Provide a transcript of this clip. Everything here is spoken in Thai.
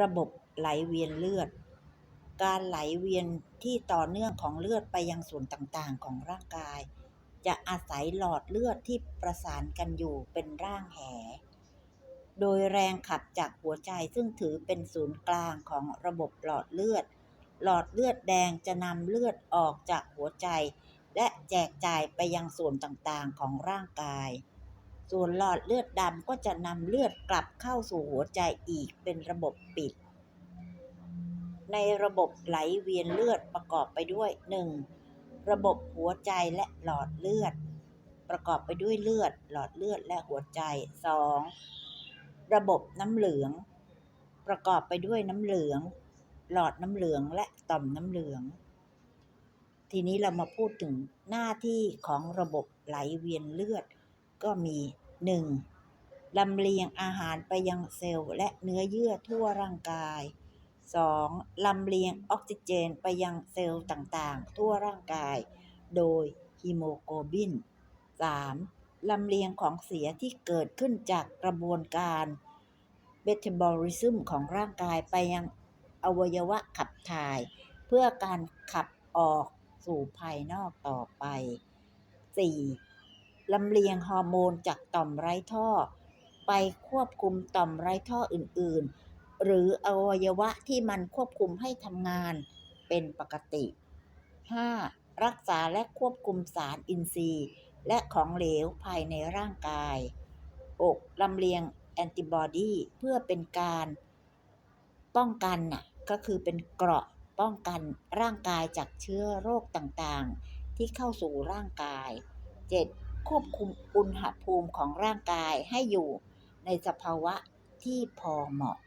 ระบบไหลเวียนเลือด การไหลเวียนที่ต่อเนื่องของเลือดไปยังส่วนต่างๆ ของร่างกาย จะอาศัยหลอดเลือดที่ประสานกันอยู่เป็นร่างแห โดยแรงขับจากหัวใจซึ่งถือเป็นศูนย์กลางของระบบหลอดเลือด หลอดเลือดแดงจะนำเลือดออกจากหัวใจ และแจกจ่ายไปยังส่วนต่างๆของร่างกาย ส่วนหลอดเลือดดำก็จะนำเลือดกลับเข้าสู่หัวใจอีกเป็นระบบปิด ในระบบไหลเวียนเลือดประกอบไปด้วย 1. ระบบหัวใจและหลอดเลือด ประกอบไปด้วยเลือด หลอดเลือดและหัวใจ 2. ระบบน้ำเหลือง ประกอบไปด้วยน้ำเหลือง หลอดน้ำเหลืองและต่อมน้ำเหลืองทีนี้เรามาพูดถึงหน้าที่ของระบบไหลเวียนเลือด ก็มี 1. ลำเลียงอาหารไปยังเซลล์และเนื้อเยื่อทั่วร่างกาย 2. ลำเลียงออกซิเจนไปยังเซลล์ต่างๆ ทั่วร่างกาย โดยฮีโมโกลบิน 3. ลำเลียงของเสียที่เกิดขึ้นจากกระบวนการเบตาบอลิซึมของร่างกายไปยังอวัยวะขับถ่าย เพื่อการขับออกสู่ภายนอกต่อไป 4. ลำเลียงฮอร์โมนจากต่อมไร้ท่อ ไปควบคุมต่อมไร้ท่ออื่นๆ หรืออวัยวะที่มันควบคุมให้ทำงานเป็นปกติ 5. รักษาและควบคุมสารอินทรีย์ และของเหลวภายในร่างกาย 6. ลำเลียงแอนติบอดีเพื่อเป็นการป้องกันน่ะก็คือเป็นเกราะป้องกันร่างกายจากเชื้อโรคต่างๆ ที่เข้าสู่ร่างกาย 7. ควบคุมอุณหภูมิของร่างกายให้อยู่ในสภาวะที่พอเหมาะ